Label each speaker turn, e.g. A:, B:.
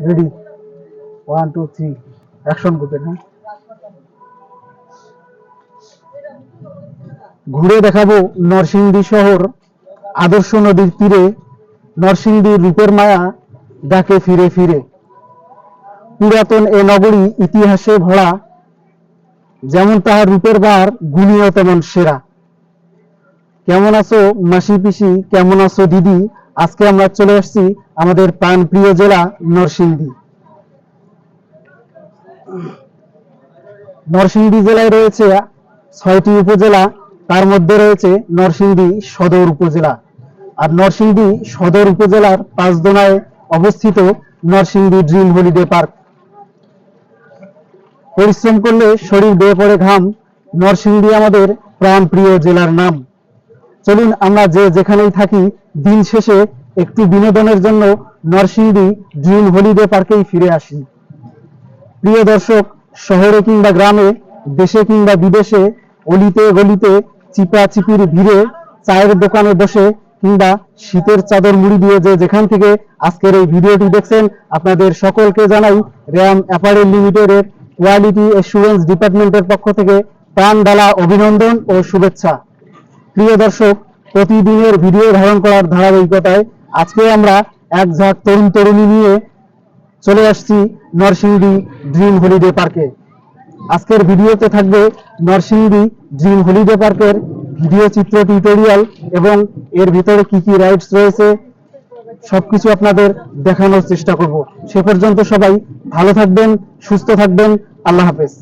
A: Ready one two three action করবেন হ্যাঁ? ঘুরে দেখাবো নরসিংদী শহর, আদর্শ নদীর তীরে নরসিংদীর রূপের মায়া ডাকে ফিরে ফিরে। পুরাতন এ নগরী ইতিহাসে ভরা, যেমন তাহার রূপের বার গুণীয় তেমন সেরা। কেমন আছো মাসি পিসি, কেমন আছো দিদি আজকে আমরা চলে আসছি আমাদের প্রাণ প্রিয় জেলা নরসিংদী। নরসিংদী জেলায় রয়েছে ছয়টি উপজেলা, তার মধ্যে রয়েছে নরসিংদী সদর উপজেলা। আর নরসিংদী সদর উপজেলার পাঁচদোনায় অবস্থিত নরসিংদী ড্রিম হলিডে পার্ক। পরিশ্রম করলে শরীর বেয়ে পড়ে ঘাম, নরসিংদী আমাদের প্রাণ প্রিয় জেলার নাম। চলুন আমরা যে যেখানেই থাকি, দিন শেষে একটু বিনোদনের জন্য নরসিংদী ড্রিম হলিডে পার্কেই ফিরে আসি। প্রিয় দর্শক, শহরে কিংবা গ্রামে, দেশে কিংবা বিদেশে, অলিতে গলিতে চিপা চিপির ভিড়ে, চায়ের দোকানে বসে কিংবা শীতের চাদর মুড়ি দিয়ে যে যেখান থেকে আজকের এই ভিডিওটি দেখছেন, আপনাদের সকলকে জানাই র্যাম অ্যাপারেল লিমিটেডের কোয়ালিটি এসুরেন্স ডিপার্টমেন্টের পক্ষ থেকে প্রাণ ডালা অভিনন্দন ও শুভেচ্ছা। প্রিয় দর্শক, প্রতিদিনের ভিডিও ধারণ করার ধারাবাহিকতায় আজকে আমরা এক ঝাঁক তরুণ তরুণী নিয়ে চলে আসছি নরসিংদী ড্রিম হলিডে পার্কে আজকের ভিডিওতে থাকবে নরসিংদী ড্রিম হলিডে পার্কের ভিডিও চিত্র টিউটোরিয়াল এবং এর ভিতরে কি কি রাইডস রয়েছে, সবকিছু আপনাদের দেখানোর চেষ্টা করব। সে পর্যন্ত সবাই ভালো থাকবেন, সুস্থ থাকবেন, আল্লাহ হাফেজ।